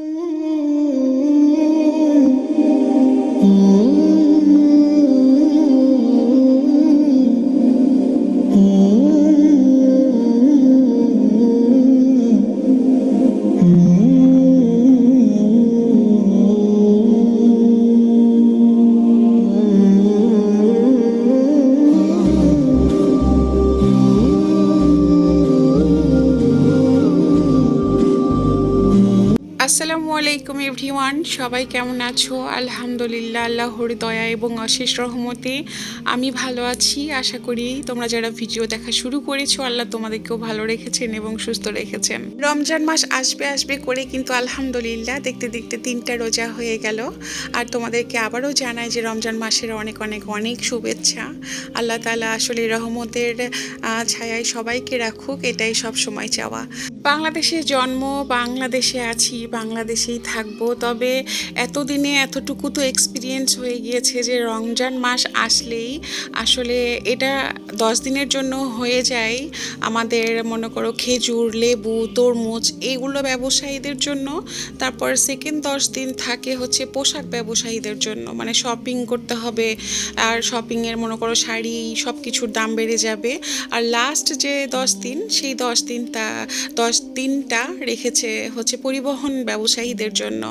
Mm-hmm. Everyone সবাই কেমন আছো? আলহামদুলিল্লাহ, আল্লাহর দয়া এবং অশেষ রহমতে আমি ভালো আছি। আশা করি তোমরা যারা ভিডিও দেখা শুরু করেছ, আল্লাহ তোমাদেরকেও ভালো রেখেছেন এবং সুস্থ রেখেছেন। রমজান মাস আসবে আসবে করে কিন্তু আলহামদুলিল্লাহ দেখতে দেখতে তিনটা রোজা হয়ে গেল। আর তোমাদেরকে আবারও জানাই যে রমজান মাসের অনেক অনেক অনেক শুভেচ্ছা। আল্লাহ তালা আসলে রহমতের ছায়ায় সবাইকে রাখুক, এটাই সব সময় চাওয়া। বাংলাদেশে জন্ম, বাংলাদেশে আছি, বাংলাদেশেই থাকব। তবে এতদিনে এতটুকু তো এক্সপিরিয়েন্স হয়ে গিয়েছে যে রমজান মাস আসলেই আসলে এটা দশ দিনের জন্য হয়ে যায়। আমাদের মনে করো খেজুর, লেবু, তরমুজ এইগুলো ব্যবসায়ীদের জন্য। তারপর সেকেন্ড দশ দিন থাকে হচ্ছে পোশাক ব্যবসায়ীদের জন্য। মানে শপিং করতে হবে আর শপিংয়ের মনে করো শাড়ি সব কিছুর দাম বেড়ে যাবে। আর লাস্ট যে দশ দিন সেই দশ দিন তা দশ দিনটা রেখেছে হচ্ছে পরিবহন ব্যবসায়ীদের জন্য।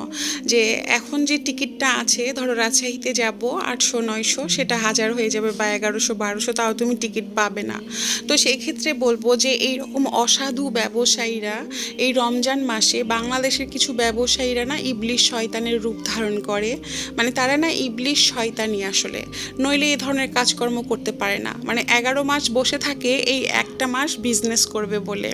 যে এখন যে টিকিটটা আছে, ধরো রাজশাহীতে যাব আটশো, নয়শো, সেটা হাজার হয়ে যাবে বা এগারোশো, বারোশো, তাও তুমি টিকিট পাবে না। তো সেই ক্ষেত্রে বলব যে এইরকম অসাধু ব্যবসায়ীরা এই রমজান মাসে বাংলাদেশের কিছু ব্যবসায়ীরা না ইবলিশ শয়তানের রূপ ধারণ করে। মানে তারা না ইবলিশ শয়তানি আসলে। নইলে এই ধরনের কাজকর্ম করতে পারে না। মানে এগারো মাস বসে থাকে, এই একটা মাস বিজনেস করবে বলে।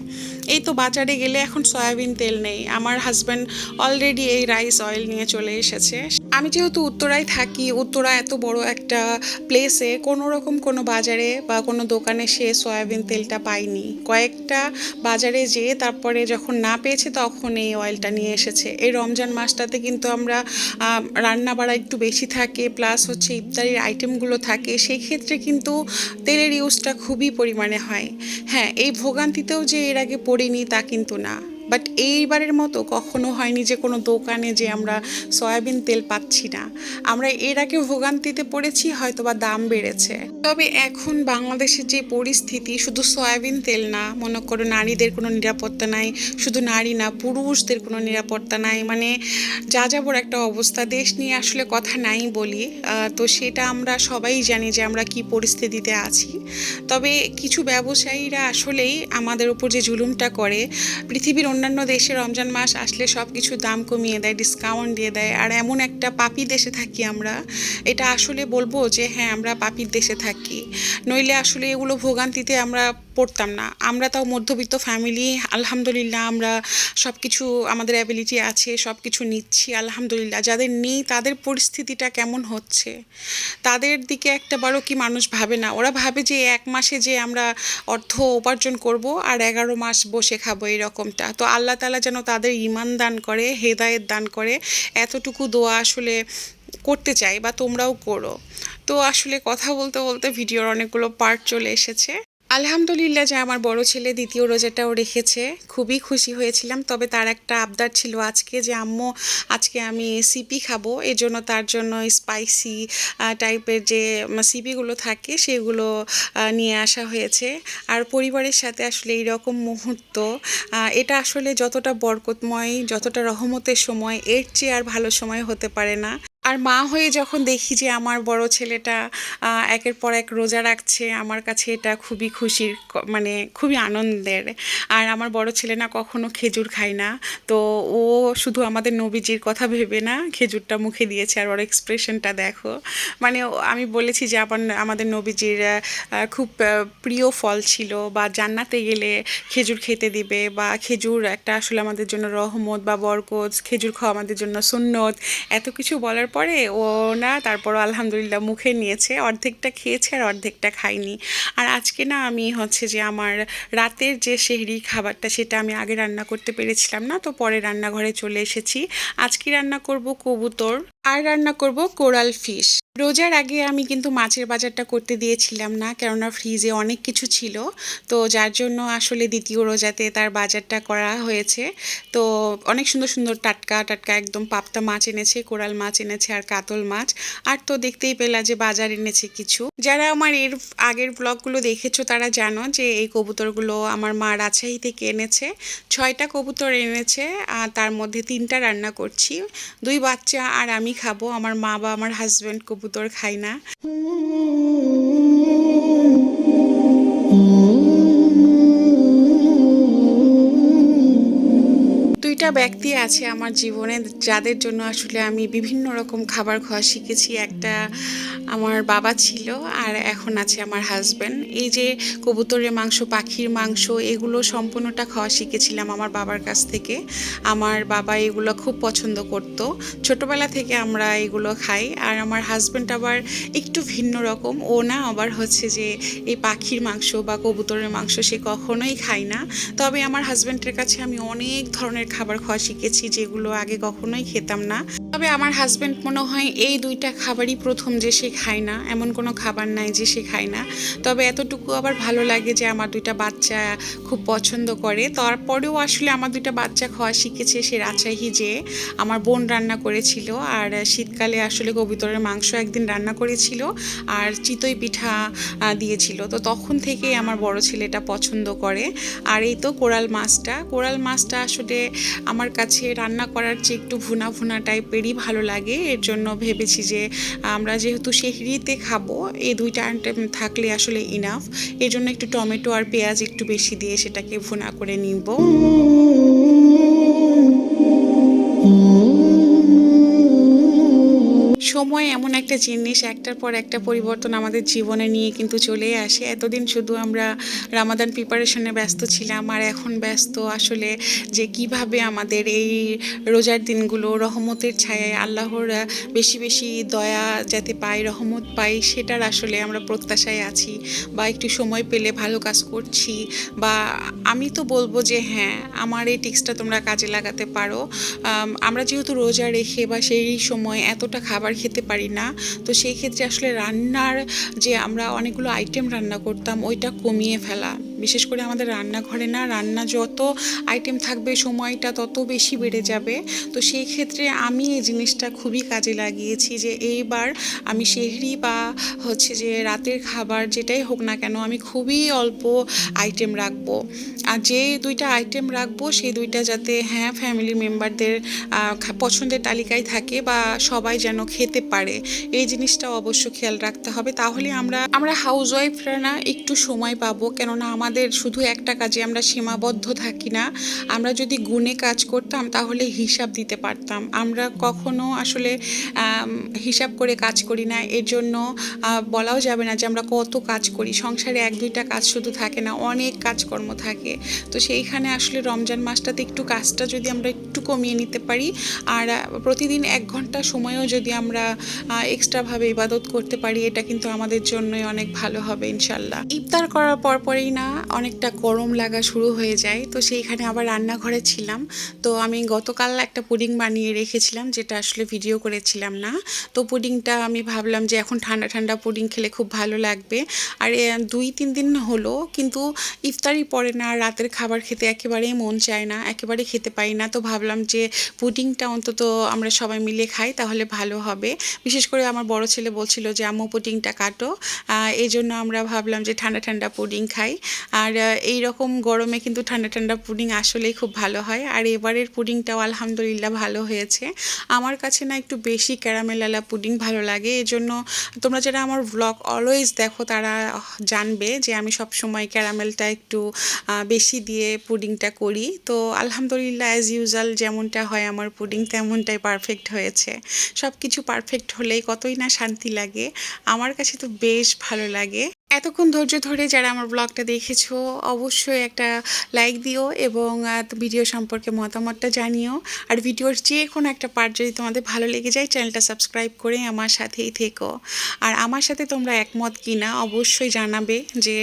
এই তো বাজারে গেলে এখন সয়াবিন তেল নেই। আমার হাজব্যান্ড অলরেডি এই রাইস অয়েল নিয়ে চলে এসেছে। আমি যেহেতু উত্তরায় থাকি, উত্তরা এত বড় একটা প্লেসে কোনো রকম কোনো বাজারে বা কোনো দোকানে সে সয়াবিন তেলটা পাইনি। কয়েকটা বাজারে যেয়ে তারপরে যখন না পেয়েছে তখন এই অয়েলটা নিয়ে এসেছে। এই রমজান মাসটাতে কিন্তু আমরা রান্না বাড়া একটু বেশি থাকে প্লাস হচ্ছে ইফতারির আইটেমগুলো থাকে। সেই ক্ষেত্রে কিন্তু তেলের ইউজটা খুবই পরিমাণে হয়। হ্যাঁ এই ভোগান্তিতেও যে এর আগে পড়িনি তা কিন্তু না। বাট এইবারের মতো কখনো হয়নি যে কোনো দোকানে যে আমরা সয়াবিন তেল পাচ্ছি না। আমরা এর আগে ভোগান্তিতে পড়েছি হয়তো বা দাম বেড়েছে। তবে এখন বাংলাদেশের যে পরিস্থিতি, শুধু সয়াবিন তেল না, মনে করো নারীদের কোনো নিরাপত্তা নাই, শুধু নারী না, পুরুষদের কোনো নিরাপত্তা নাই মানে যা যাবর একটা অবস্থা, দেশ নিয়ে আসলে কথা নাই বলি। তো সেটা আমরা সবাই জানি যে আমরা কি পরিস্থিতিতে আছি। তবে কিছু ব্যবসায়ীরা আসলেই আমাদের উপর যে জুলুমটা করে, পৃথিবীর অন্যান্য দেশে রমজান মাস আসলে সব কিছু দাম কমিয়ে দেয় ডিসকাউন্ট দিয়ে দেয়। আর এমন একটা পাপি দেশে থাকি আমরা, এটা আসলে বলব যে হ্যাঁ আমরা পাপির দেশে থাকি। নইলে আসলে এগুলো ভোগান্তিতে আমরা পড়তাম না। আমরা তাও মধ্যবিত্ত ফ্যামিলি আলহামদুলিল্লাহ আমরা সব কিছু আমাদের অ্যাবিলিটি আছে সব কিছু নিচ্ছি, আলহামদুলিল্লাহ। যাদের নেই, তাদের পরিস্থিতিটা কেমন হচ্ছে? তাদের দিকে একটা বারও কি মানুষ ভাবে না। ওরা ভাবে যে এক মাসে যে আমরা অর্থ উপার্জন করব আর এগারো মাস বসে খাব এরকমটা। তো আল্লাহ তালা যেন তাদের ইমান দান করে, হেদায়েত দান করে, এতটুকু দোয়া আসলে করতে চাই বা তোমরাও করো। তো আসলে কথা বলতে বলতে ভিডিওর অনেকগুলো পার্ট চলে এসেছে। আলহামদুলিল্লাহ, যে আমার বড় ছেলে দ্বিতীয় রোজাটাও রেখেছে। খুবই খুশি হয়েছিলাম, তবে তার একটা আবদার ছিল আজকে যে, আম্মু, আজকে আমি সিপি খাব। এই জন্য তার জন্য স্পাইসি টাইপের যে সিপিগুলো থাকে, সেগুলো নিয়ে আসা হয়েছে। আর পরিবারের সাথে আসলে এই রকম মুহূর্ত এটা আসলে যতটা বরকতময়, যতটা রহমতের সময়, এর চেয়ে আর ভালো সময় হতে পারে না। আর মা হয়ে যখন দেখি যে আমার বড় ছেলেটা একের পর এক রোজা রাখছে, আমার কাছে এটা খুবই খুশির মানে খুবই আনন্দের। আর আমার বড় ছেলে না কখনো খেজুর খায় না। তো ও শুধু আমাদের নবীজির কথা ভেবে না খেজুরটা মুখে দিয়েছে আর ওর এক্সপ্রেশনটা দেখো। মানে আমি বলেছি যে আমার আমাদের নবীজির খুব প্রিয় ফল ছিল বা জান্নাতে গেলে খেজুর খেতে দিবে বা খেজুর একটা আসলে আমাদের জন্য রহমত বা বরকত, খেজুর খাওয়া আমাদের জন্য সুন্নত, এত কিছু বলার পরে ও না তারপর আলহামদুলিল্লাহ মুখে নিয়েছে, অর্ধেকটা খেয়েছে আর অর্ধেকটা খাইনি আর আজকে না আমি হচ্ছে যে আমার রাতের যে সেহরি খাবারটা সেটা আমি আগে রান্না করতে পেরেছিলাম না, তো পরে রান্নাঘরে চলে এসেছি। আজকে রান্না করব কবুতর, আর রান্না করব কোরাল ফিশ। রোজার আগে আমি কিন্তু মাছের বাজারটা করতে দিয়েছিলাম না, কেননা ফ্রিজে অনেক কিছু ছিল। তো যার জন্য আসলে দ্বিতীয় রোজাতে তার বাজারটা করা হয়েছে। তো অনেক সুন্দর সুন্দর টাটকা টাটকা একদম পাপ্তা মাছ এনেছে, কোরাল মাছ এনেছে আর কাতল মাছ। আর তো দেখতেই পেলা যে বাজার এনেছে কিছু। যারা আমার এর আগের ব্লগগুলো দেখেছ তারা জানো যে এই কবুতরগুলো আমার মা রাজশাহী থেকে এনেছে। ছয়টা কবুতর এনেছে, আর তার মধ্যে তিনটা রান্না করছি। দুই বাচ্চা আর আমি খাব। আমার মা বা আমার হাজব্যান্ড কবুতর খায় না। দুইটা ব্যক্তি আছে আমার জীবনে যাদের জন্য আসলে আমি বিভিন্ন রকম খাবার খাওয়া শিখেছি। একটা আমার বাবা ছিল আর এখন আছে আমার হাজব্যান্ড এই যে কবুতরের মাংস, পাখির মাংস, এগুলো সম্পূর্ণটা খাওয়া শিখেছিলাম আমার বাবার কাছ থেকে। আমার বাবা এগুলো খুব পছন্দ করত। ছোটবেলা থেকে আমরা এগুলো খাই আর আমার হাজব্যান্ড আবার একটু ভিন্ন রকম। ও না আবার হচ্ছে যে এই পাখির মাংস বা কবুতরের মাংস সে কখনোই খায় না। তবে আমার হাজব্যান্ডের কাছে আমি অনেক ধরনের খাবার খাওয়া শিখেছি যেগুলো আগে কখনোই খেতাম না। তবে আমার হাজব্যান্ড মনে হয় এই দুইটা খাবারই প্রথম যে সে খায় না, এমন কোনো খাবার নাই যে সে খায় না। তবে এতটুকু আবার ভালো লাগে যে আমার দুইটা বাচ্চা খুব পছন্দ করে। তারপরেও আসলে আমার দুইটা বাচ্চা খাওয়া শিখেছে সে রাজশাহী যে আমার বোন রান্না করেছিল। আর শীতকালে আসলে কবিতরের মাংস একদিন রান্না করেছিল আর চিতই পিঠা দিয়েছিল। তো তখন থেকেই আমার বড় ছেলেটা পছন্দ করে। আর এই তো কোরাল মাছটা। কোরাল মাছটা আসলে আমার কাছে রান্না করার চেয়ে একটু ভুনা ভুনা টাইপেরই ভালো লাগে। এর জন্য ভেবেছি যে, আমরা যেহেতু সেহরিতে খাব, এই দুইটা থাকলে আসলে ইনাফ এর জন্য একটু টমেটো আর পেঁয়াজ একটু বেশি দিয়ে সেটাকে ভুনা করে নিব। সময় এমন একটা জিনিস, একটার পর একটা পরিবর্তন আমাদের জীবনে নিয়ে কিন্তু চলে আসে। এতদিন শুধু আমরা রামাদান প্রিপারেশনে ব্যস্ত ছিলাম, আর এখন ব্যস্ত আসলে যে কীভাবে আমাদের এই রোজার দিনগুলো রহমতের ছায়ায়, আল্লাহর বেশি বেশি দয়া যাতে পাই, রহমত পাই, সেটার আসলে আমরা প্রত্যাশায় আছি বা একটু সময় পেলে ভালো কাজ করছি। বা আমি তো বলব যে হ্যাঁ আমার এই টিক্সটা তোমরা কাজে লাগাতে পারো। আমরা যেহেতু রোজা রেখে বা সেই সময় এতটা খাবার খেতে পারি না। তো সেই ক্ষেত্রে আসলে রান্নার যে আমরা অনেকগুলো আইটেম রান্না করতাম, ওইটা কমিয়ে ফেলা। বিশেষ করে আমাদের রান্নাঘরে না, রান্না যত আইটেম থাকবে, সময়টা তত বেশি বেড়ে যাবে। তো সেই ক্ষেত্রে আমি এই জিনিসটা খুবই কাজে লাগিয়েছি যে এইবার আমি সেহরি বা হচ্ছে যে রাতের খাবার যেটাই হোক না কেন আমি খুবই অল্প আইটেম রাখব। আর যে দুইটা আইটেম রাখব, সেই দুইটা যাতে হ্যাঁ ফ্যামিলি মেম্বারদের পছন্দের তালিকায় থাকে বা সবাই যেন খেতে পারে, এই জিনিসটা অবশ্য খেয়াল রাখতে হবে। তাহলে আমরা আমরা হাউস ওয়াইফরা না একটু সময় পাবো। কেননা আমাদের শুধু একটা কাজে আমরা সীমাবদ্ধ থাকি না। আমরা যদি গুণে কাজ করতাম, তাহলে হিসাব দিতে পারতাম। আমরা কখনো আসলে হিসাব করে কাজ করি না। এর জন্য বলাও যাবে না যে আমরা কত কাজ করি। সংসারে এক, দুইটা কাজ শুধু থাকে না, অনেক কাজকর্ম থাকে। তো সেইখানে আসলে রমজান মাসটাতে একটু কাজটা যদি আমরা একটু কমিয়ে নিতে পারি, আর প্রতিদিন এক ঘণ্টা সময়ও যদি আমরা এক্সট্রাভাবে ইবাদত করতে পারি, এটা কিন্তু আমাদের জন্যই অনেক ভালো হবে, ইনশাল্লাহ। ইফতার করার পর পরেই না অনেকটা গরম লাগা শুরু হয়ে যায়। তো সেইখানে আবার রান্নাঘরে ছিলাম। তো আমি গতকাল একটা পুডিং বানিয়ে রেখেছিলাম, যেটা আসলে ভিডিও করেছিলাম না। তো পুডিংটা আমি ভাবলাম যে এখন ঠান্ডা ঠান্ডা পুডিং খেলে খুব ভালো লাগবে। আর দুই, তিন দিন হলো, কিন্তু ইফতারি পরে না, রাতের খাবার খেতে একেবারেই মন চায় না, একেবারে খেতে পাই না। তো ভাবলাম যে পুডিংটা অন্তত আমরা সবাই মিলে খাই, তাহলে ভালো হবে। বিশেষ করে আমার বড় ছেলে বলছিল যে, আম্মু, পুডিংটা কাটো। এই জন্য আমরা ভাবলাম যে ঠান্ডা ঠান্ডা পুডিং খাই। আর এই রকম গরমে কিন্তু ঠান্ডা ঠান্ডা পুডিং আসলেই খুব ভালো হয়। আর এবারের পুডিংটাও আলহামদুলিল্লাহ ভালো হয়েছে। আমার কাছে না একটু বেশি ক্যারামেলালা পুডিং ভালো লাগে। এই জন্য তোমরা যারা আমার ব্লগ অলওয়েজ দেখো, তারা জানবে যে আমি সব সময় ক্যারামেলটা একটু বেশি দিয়ে পুডিংটা করি। তো আলহামদুলিল্লাহ অ্যাজ ইউজাল যেমনটা হয় আমার পুডিং, তেমনটাই পারফেক্ট হয়েছে। সব কিছু পারফেক্ট হলেই কতই না শান্তি লাগে। আমার কাছে তো বেশ ভালো লাগে। এতক্ষণ ধৈর্য ধরে যারা আমার ব্লগটা দেখেছ, অবশ্যই একটা লাইক দিও এবং ভিডিও সম্পর্কে মতামতটা জানিও। আর ভিডিওর যে কোনো একটা পার্ট যদি তোমাদের ভালো লেগে যায় চ্যানেলটা সাবস্ক্রাইব করে আমার সাথেই থেকো। আর আমার সাথে তোমরা একমত কিনা, অবশ্যই জানাবে যে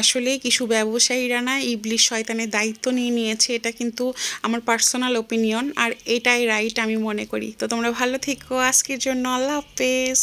আসলে কিছু ব্যবসায়ীরা না ইবলিশ শয়তানের দায়িত্ব নিয়ে নিয়েছে। এটা কিন্তু আমার পার্সোনাল ওপিনিয়ন আর এটাই রাইট আমি মনে করি। তো তোমরা ভালো থেকো। আজকের জন্য আল্লাহ হাফেজ।